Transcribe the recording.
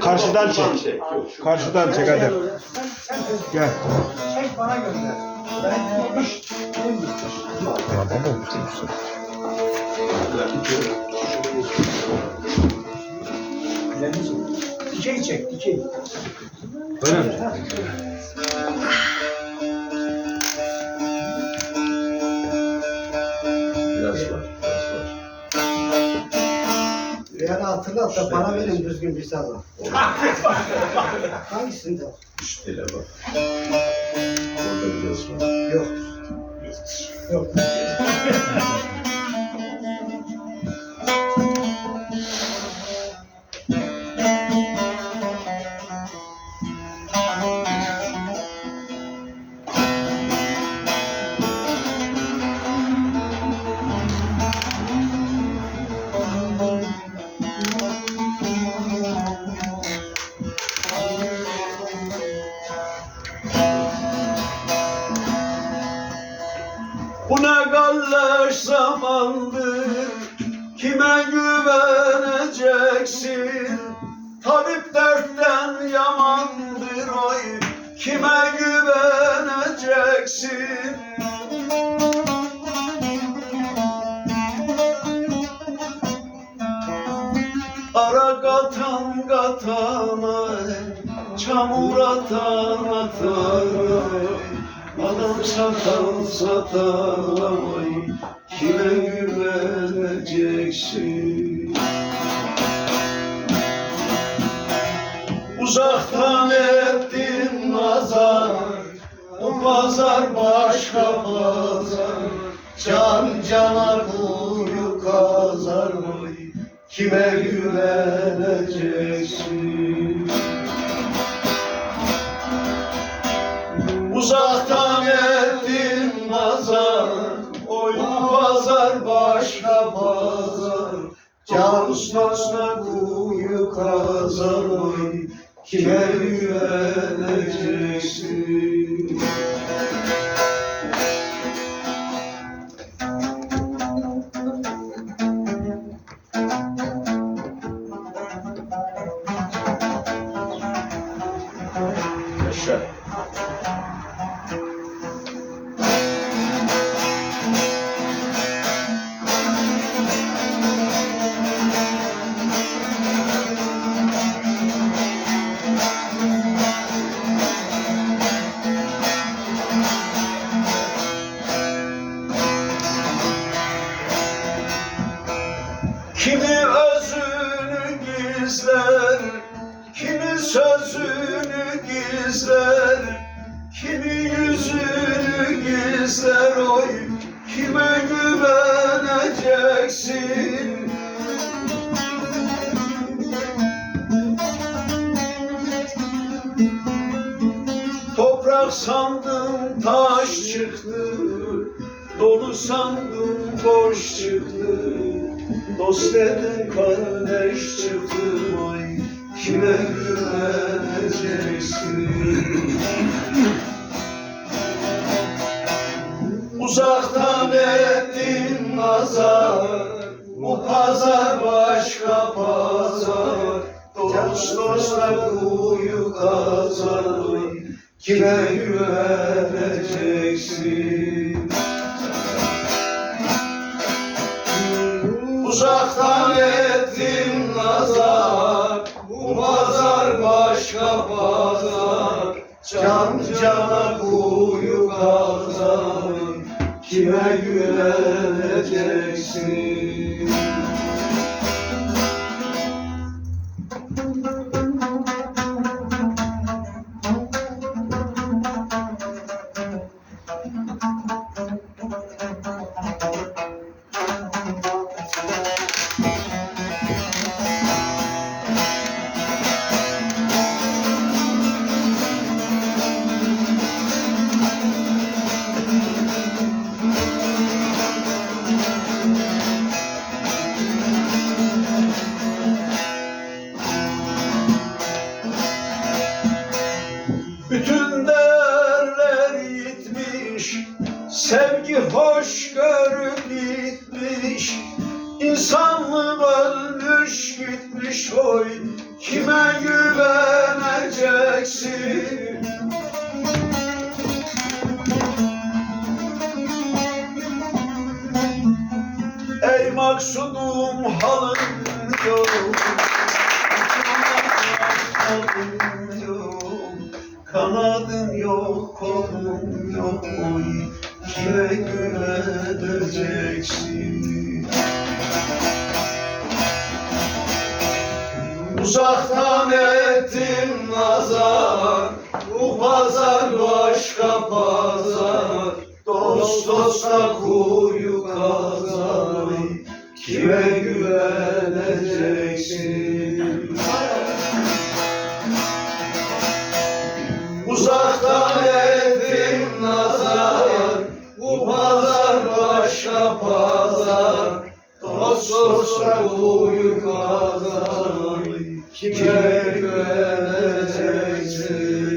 Karşıdan çek. Karşıdan çek hadi. Gel. Çek bana gönder. Ben gitmiş, ben gitmiş. Dikey çek, dikey. Öyle mi? Biraz var. Yani hatırlat da bana verin düzgün bir sazı. Hangisinde? Üstele bak. Orada biraz var. Yok. Yok. Bu ne galleş zamandır Kime güveneceksin? Tabip dertten yamandır oy. Kime güveneceksin? Ara katan katana Çamur atan atana Adam satan satana vay Kime güveneceksin? Uzaktan ettin nazar O pazar başka pazar. Can cana kuyu kazar Kime güveneceksin Uzaktan ettin nazar Oy pazar başka pazar Can ustasına kuyu kazar oy Kime güveneceksin Yaşa. Kimi özünü gizler, kimi sözünü gizler, kimi yüzünü gizler oy, kime güveneceksin? Toprak sandım taş çıktı, dolu sandım boş çıktı. Dost dedin kardeş çıktı vay Kime güveneceksin? Uzaktan ettin nazar Bu pazar başka pazar. Dost dostla kuyu kazar Kime güveneceksin Uzaktan ettim nazar Bu pazar başka pazar. Can cana kuyu kazar Kime güveneceksin? Bütün hoş görüp gitmiş İnsanlık ölmüş gitmiş oy Kime güveneceksin? Ey maksudum halın yok Kanadın yok, kolun yok oy Kime güveneceksin Uzaktan ettim nazar Bu pazar başka pazar. Dost dosta kuyu kazar Kime güveneceksin Kuyu kazar Kime güveneceksin